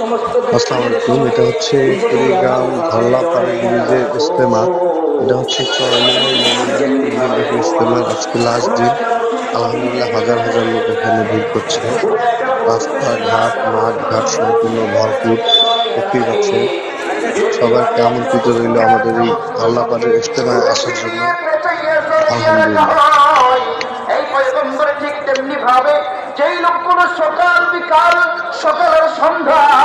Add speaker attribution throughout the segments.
Speaker 1: আসসালামু এটা হচ্ছে কুড়িগ্রাম ব্রিজের ইস্তেমা এটা হচ্ছে ইস্তেমার। আজকে লাস্ট দিন, আলহামদুলিল্লাহ হাজার হাজার লোক এখানে ভিড় করছে। রাস্তাঘাট মাঠ ঘাট সম্পূর্ণ ভরপুর, দেখতেই পাচ্ছেন। সবাইকে আমন্ত্রিত রইল আমাদের এই ধল্লাপাড়ের ইস্তেমায় আসার জন্য। আলহামদুলিল্লাহ।
Speaker 2: যেই লোকগুলো সকাল বিকাল, সকালের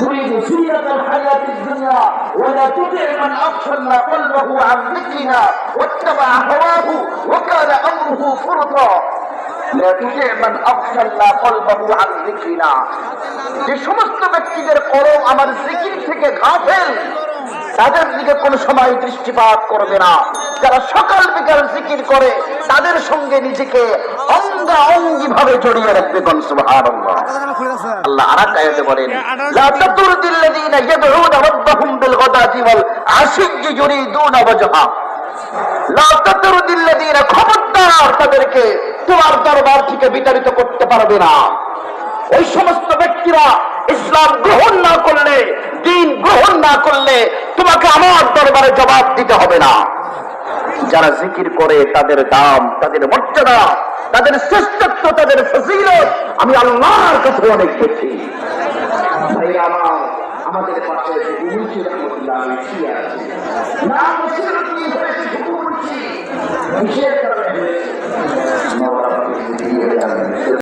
Speaker 2: تريد زينة الحياة الدنيا ولا تطع من أغفلنا قلبه عن ذكرنا واتبع هواه وكان أمره فرطا لا تطع من أغفلنا قلبه عن ذكرنا যে সমস্ত ব্যক্তিদের করম আমার জিকির থেকে গাফেল তাদের দিকে কোনো সময় দৃষ্টিপাত করবে না যারা সকাল বিকাল জিকির করে তাদের সঙ্গে নিজেকে অঙ্গা অঙ্গি ভাবে জড়িয়ে রাখবে কোন সুবহানাল্লাহ। আল্লাহ আর এক আয়াতে বলেন লা তাতুরদিল্লাযীনা ইয়াদউনা রাব্বাহুম বিল গাদাতি ওয়াল আশিয়্যি ইউরিদুনা ওয়াজহা। লা তাতুরদিল্লাযীনা খবরদার তাদেরকে তোমার দরবার থেকে বিতাড়িত করতে পারবে না। ওই সমস্ত ব্যক্তিরা ইসলাম গ্রহণ না করলে দিন গ্রহণ না করলে তোমাকে আমার দরবারে জবাব দিতে হবে না। যারা জিকির করে, তাদের দাম, তাদের মর্যাদা, তাদের শ্রেষ্ঠত্ব, তাদের ফসিল আমি আল্লাহর কাছে অনেক দেখি আমাদের